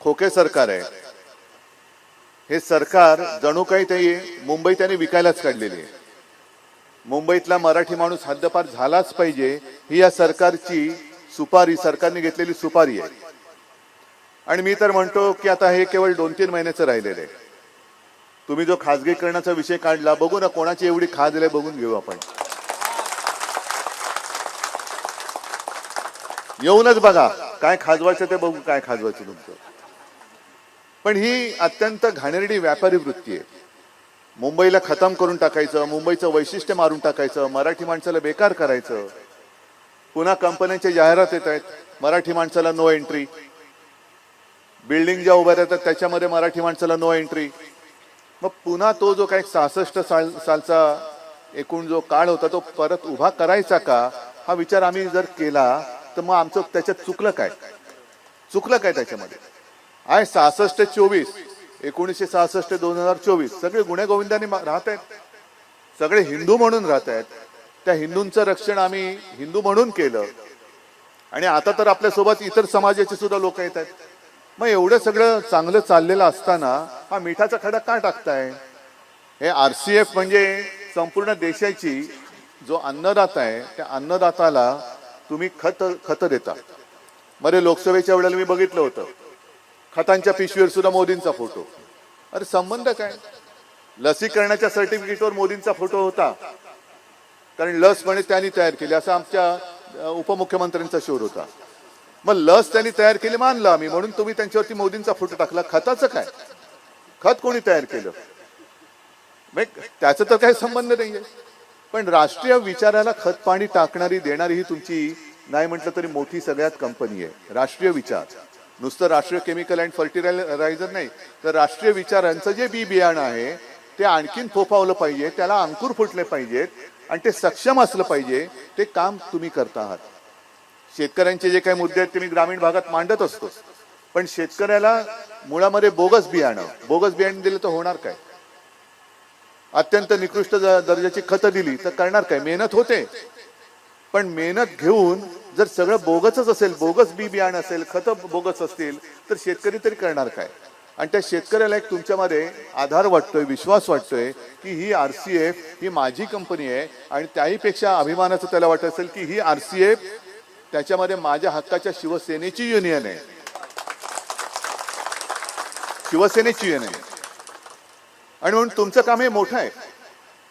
खोके सरकार आहे. हे सरकार जणू काही ते मुंबई त्याने विकायलाच काढलेली आहे. मुंबईतला मराठी माणूस हद्दपार झालाच पाहिजे ही या सरकारची सुपारी सरकारने घेतलेली सुपारी आहे. आणि मी तर म्हणतो की आता हे केवळ दोन तीन महिन्याचं राहिलेलं आहे. तुम्ही जो खाजगीकरणाचा विषय काढला बघू ना कोणाची एवढी खाज आहे बघून घेऊ आपण. येऊनच बघा काय खाजवायचं ते बघू काय खाजवायचं तुमचं. पण ही अत्यंत घाणेरडी व्यापारी वृत्ती आहे. मुंबईला खतम करून टाकायचं मुंबईचं वैशिष्ट्य मारून टाकायचं मराठी माणसाला बेकार करायचं. पुन्हा कंपन्यांच्या जाहिरात येत आहेत मराठी माणसाला नो एंट्री बिल्डिंग ज्या उभ्या राहतात त्याच्यामध्ये मराठी माणसाला नो एंट्री मग पुन्हा तो जो काही सहासष्ट साल सालचा एकूण जो काळ होता तो परत उभा करायचा का? हा विचार आम्ही जर केला तर मग आमचं त्याच्यात चुकलं काय? चुकलं काय त्याच्यामध्ये? आहे सहासष्ट चोवीस एकोणीसशे सहासष्ट दोन हजार चोवीस. सगळे गुन्हे गोविंदाने राहत आहेत. सगळे हिंदू म्हणून राहत आहेत. त्या हिंदूंचं रक्षण आम्ही हिंदू म्हणून केलं. आणि आता तर आपल्यासोबत इतर समाजाचे सुद्धा लोक येत आहेत. मग एवढं सगळं चांगलं चाललेलं असताना हा मिठाचा खडा का टाकताय? हे आर सी एफ म्हणजे संपूर्ण देशाची जो अन्नदाता आहे त्या अन्नदाताला तुम्ही खत खत देता. बरे लोकसभेच्या वेळेला मी बघितलं होतं. खतांच्या पिशवीवर सुद्धा मोदींचा फोटो. अरे संबंध काय? लसीकरणाच्या सर्टिफिकेटवर मोदींचा फोटो होता. कारण लस म्हणे त्यांनी तयार केली असा आमच्या उपमुख्यमंत्र्यांचा शोध होता. मग लस त्यांनी तयार केली मानलं आम्ही म्हणून तुम्ही त्यांच्यावरती मोदींचा फोटो टाकला. खताचं काय? खत कोणी तयार केलं? मग त्याचा तर काही संबंध नाहीये. पण राष्ट्रीय विचाराला खत पाणी टाकणारी देणारी ही तुमची नाही म्हटलं तरी मोठी सगळ्यात कंपनी आहे. राष्ट्रीय विचार. नुसतं राष्ट्रीय केमिकल अँड फर्टिलायझर नाही तर राष्ट्रीय विचारांचं जे बी बियाणं आहे ते आणखीन फोफावलं पाहिजे त्याला अंकुर फुटले पाहिजेत आणि ते सक्षम असलं पाहिजे ते काम तुम्ही करता आहात. शेतकऱ्यांचे जे काही मुद्दे आहेत ते मी ग्रामीण भागात मांडत असतो. पण शेतकऱ्याला मुळामध्ये बोगस बियाणं बोगस बियाणं दिलं तर होणार काय? अत्यंत निकृष्ट दर्जाची खतं दिली तर करणार काय? मेहनत होते. पण मेहनत घेऊन जर सगळं बोगसच असेल बोगस बी बियाण असेल खतं बोगस असतील तर शेतकरी तरी करणार काय? आणि त्या शेतकऱ्याला एक तुमच्यामध्ये आधार वाटतोय विश्वास वाटतोय की ही आर सी एफ ही माझी कंपनी आहे आणि त्याहीपेक्षा अभिमानाचं त्याला वाटत असेल की ही आर सी एफ त्याच्यामध्ये माझ्या हक्काच्या शिवसेनेची युनियन आहे. शिवसेनेची युनियन आहे. आणि म्हणून तुमचं काम हे मोठं आहे.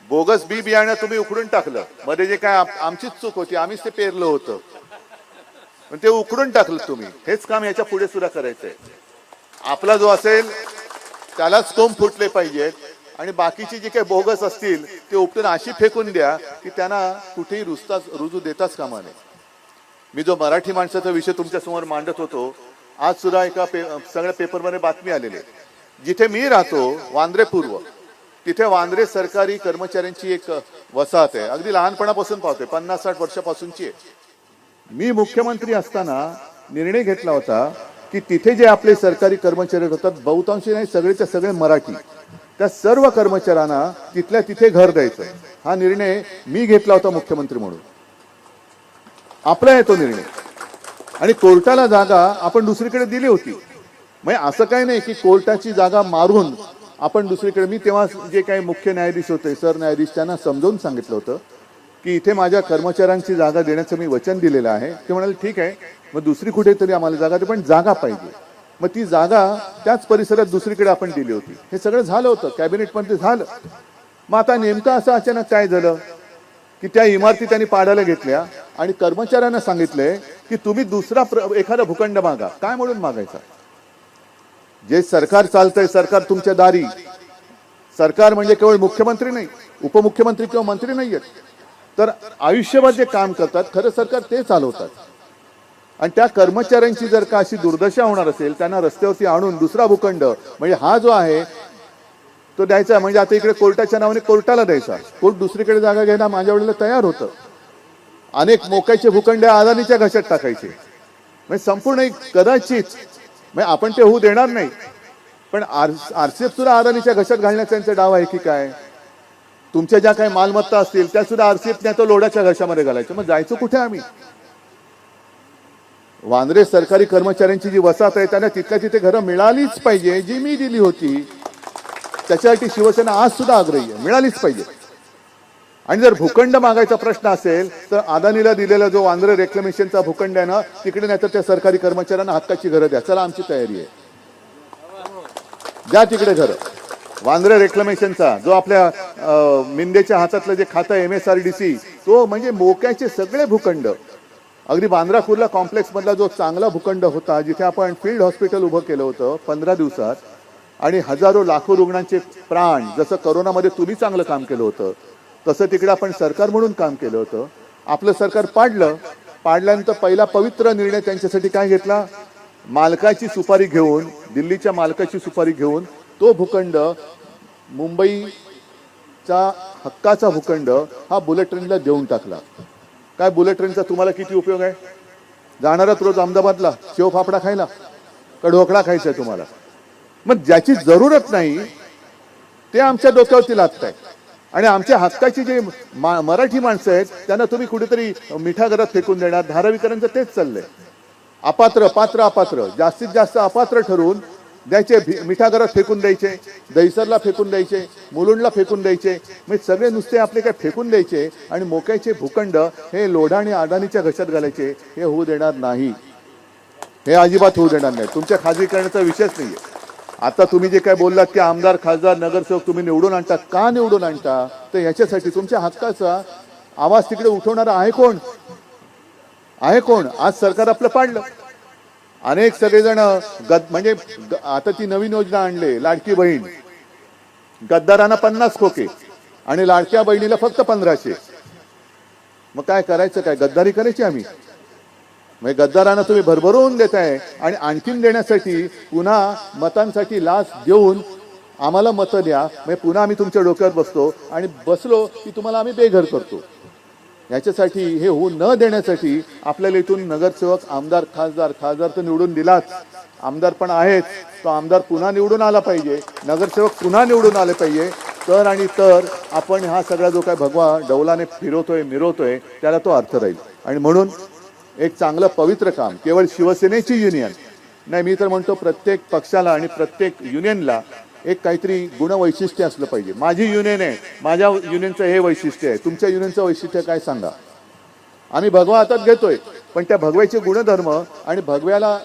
बोगस बी बियाणं तुम्ही उकडून टाकलं. मध्ये जे काय आम- आमचीच चूक होती आम्हीच ते पेरलं होतं. पण ते उकडून टाकलं तुम्ही. हेच काम याच्यापुढे सुद्धा करायचंय. आपला जो असेल त्यालाच कोंब फुटले पाहिजेत आणि बाकीची जी काही बोगस असतील ते उपटून अशी फेकून द्या की त्यांना कुठेही रुजताच रुजू देताच कामा नये. मी जो मराठी माणसाचा विषय तुमच्यासमोर मांडत होतो आज सुद्धा एका पे सगळ्या पेपरमध्ये बातमी आलेली जिथे मी राहतो वांद्रे पूर्व तिथे वांद्रे सरकारी कर्मचाऱ्यांची एक वसाहत आहे. अगदी लहानपणापासून पाहतोय. पन्नास साठ वर्षापासूनची आहे. मी मुख्यमंत्री असताना निर्णय घेतला होता की तिथे जे आपले सरकारी कर्मचारी होतात बहुतांशी नाही सगळेच्या सगळे मराठी. त्या सर्व कर्मचाऱ्यांना तिथल्या तिथे घर द्यायचं. हा निर्णय मी घेतला होता मुख्यमंत्री म्हणून. आपला आहे तो निर्णय. आणि कोर्टाला जागा आपण दुसरीकडे दिली होती. म्हणजे असं काही नाही की कोर्टाची जागा मारून आपण दुसरीकडे मी तेव्हा जे काही मुख्य न्यायाधीश होते सर न्यायाधीश त्यांना समजावून सांगितलं होतं की इथे माझ्या कर्मचाऱ्यांची जागा देण्याचं मी वचन दिलेलं आहे. ते म्हणाले ठीक आहे मग दुसरी कुठेतरी आम्हाला जागा दे पण जागा पाहिजे. मग ती जागा त्याच परिसरात दुसरीकडे आपण दिली होती. हे सगळं झालं होतं कॅबिनेटमध्ये झालं. मग आता नेमकं असं अचानक काय झालं? की त्या इमारती त्यांनी पाडायला घेतल्या आणि कर्मचाऱ्यांना सांगितले की तुम्ही दुसरा प्र- एखादा भूखंड मागा. काय म्हणून मागायचा? जे सरकार चालतंय सरकार तुमच्या दारी. सरकार म्हणजे केवळ मुख्यमंत्री नाही उपमुख्यमंत्री किंवा मंत्री नाही आहेत तर आयुष्यभर जे काम करतात खरं सरकार ते चालवतात. आणि त्या कर्मचाऱ्यांची जर का अशी दुर्दशा होणार असेल त्यांना रस्त्यावरती आणून दुसरा भूखंड म्हणजे हा जो आहे तो द्यायचा म्हणजे आता इकडे कोर्टाच्या नावाने कोर्टाला द्यायचा. कोर्ट दुसरीकडे जागा घ्यायला माझ्या वेळेला तयार होतं. अनेक मोक्याचे भूखंड अदानीच्या घशात टाकायचे. म्हणजे संपूर्ण एक कदाचित म्हणजे आपण ते होऊ देणार नाही. पण आर आरसीएफ सुद्धा अदानीच्या घशात घालण्याचा त्यांचा डाव आहे की काय? तुमच्या ज्या काही मालमत्ता असतील त्या सुद्धा आरसीएफ तो लोडाच्या घशामध्ये घालायच्या. मग जायचं कुठे आम्ही? वांद्रे सरकारी कर्मचाऱ्यांची जी वसाहत आहे त्यांना तिथल्या तिथे घरं मिळालीच पाहिजे. जी मी दिली होती त्याच्यासाठी शिवसेना आज सुद्धा आग्रही आहे. मिळालीच पाहिजे. आणि जर भूखंड मागायचा प्रश्न असेल तर अदानीला दिलेला जो वांद्रे रेक्लेमेशनचा भूखंड आहे ना तिकडे नाही तर त्या सरकारी कर्मचाऱ्यांना हक्काची घरं द्या चला आमची तयारी आहे. द्या तिकडे घरं. वांद्रे रेक्लेमेशनचा जो आपल्या मिंदेच्या हातातलं जे खातं M S R D C तो म्हणजे मोक्याचे सगळे भूखंड. अगदी बांद्रा कुर्ला कॉम्प्लेक्स मधला जो चांगला भूखंड होता जिथे आपण फील्ड हॉस्पिटल उभं केलं होतं पंधरा दिवसात आणि हजारो लाखो रुग्णांचे प्राण जसं करोनामध्ये तुम्ही चांगलं काम केलं होतं तसं तिकडे आपण सरकार म्हणून काम केलं होतं. आपलं सरकार पाडलं. पाडल्यानंतर पहिला पवित्र निर्णय त्यांच्यासाठी काय घेतला? मालकाची सुपारी घेऊन दिल्लीच्या मालकाची सुपारी घेऊन तो भूखंड मुंबईचा हक्काचा भूखंड हा बुलेट ट्रेनला देऊन टाकला. काय बुलेट ट्रेनचा तुम्हाला किती उपयोग आहे? जाणारात रोज अहमदाबादला शेव फाफडा खायला. का ढोकळा खायचा आहे तुम्हाला. मग ज्याची जरूरत नाही ते आमच्या डोक्यावरती लागत आहे आणि आमच्या हक्काची जे मा- मराठी माणसं आहेत त्यांना तुम्ही कुठेतरी मिठागरात फेकून देणार धारावीकरांचं तेच चाललंय. अपात्र पात्र अपात्र. जास्तीत जास्त अपात्र ठरवून द्यायचे मिठागरात फेकून द्यायचे दहीसरला फेकून द्यायचे मुलुंडला फेकून द्यायचे. म्हणजे सगळे नुसते आपले काय फेकून द्यायचे आणि मोक्याचे भूखंड हे लोढा आणि अडाणीच्या घशात घालायचे हे होऊ देणार नाही. हे अजिबात होऊ देणार नाही. तुमच्या खाजगीकरणाचा विषयच नाहीये. आता तुम्ही जे काय बोललात की आमदार खासदार नगरसेवक तुम्ही निवडून आणता का निवडून आणता? तर याच्यासाठी तुमच्या हक्काचा आवाज तिकडे उठवणारा आहे कोण? आहे कोण? आज सरकार आपलं पाडलं. अनेक सगळेजण गद म्हणजे आता ती नवीन योजना आणले लाडकी बहीण. गद्दारांना पन्नास खोके आणि लाडक्या बहिणीला फक्त पंधराशे. मग काय करायचं? काय गद्दारी करायची आम्ही? म्हणजे गद्दारांना तुम्ही भरभरून देताय. आणि आणखीन देण्यासाठी पुन्हा मतांसाठी लाच देऊन आम्हाला मतं द्या. म्हणजे पुन्हा आम्ही तुमच्या डोक्यावर बसतो आणि बसलो की तुम्हाला आम्ही बेघर करतो. याच्यासाठी हे होऊ न देण्यासाठी आपल्याला इथून नगरसेवक आमदार खासदार खासदार तर निवडून दिलाच. आमदार पण आहेत तो आमदार पुन्हा निवडून आला पाहिजे. नगरसेवक पुन्हा निवडून आले पाहिजे. तर आणि तर आपण हा सगळा जो काय भगवा डौलाने फिरवतोय मिरवतोय त्याला तो अर्थ राहील. आणि म्हणून एक चांगलं पवित्र काम केवळ शिवसेनेची युनियन नाही मी तर म्हणतो प्रत्येक पक्षाला आणि प्रत्येक युनियनला एक काहीतरी गुणवैशिष्ट्य असलं पाहिजे. माझी युनियन आहे माझ्या युनियनचं हे वैशिष्ट्य आहे. तुमच्या युनियनचं वैशिष्ट्य काय सांगा? आम्ही भगवा हातात घेतोय पण त्या भगव्याचे गुणधर्म आणि भगव्याला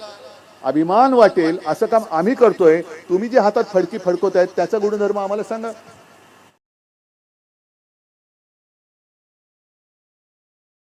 अभिमान वाटेल असं काम आम्ही करतोय. तुम्ही जे हातात फडकी फडकवत आहेत त्याचा गुणधर्म आम्हाला सांगा.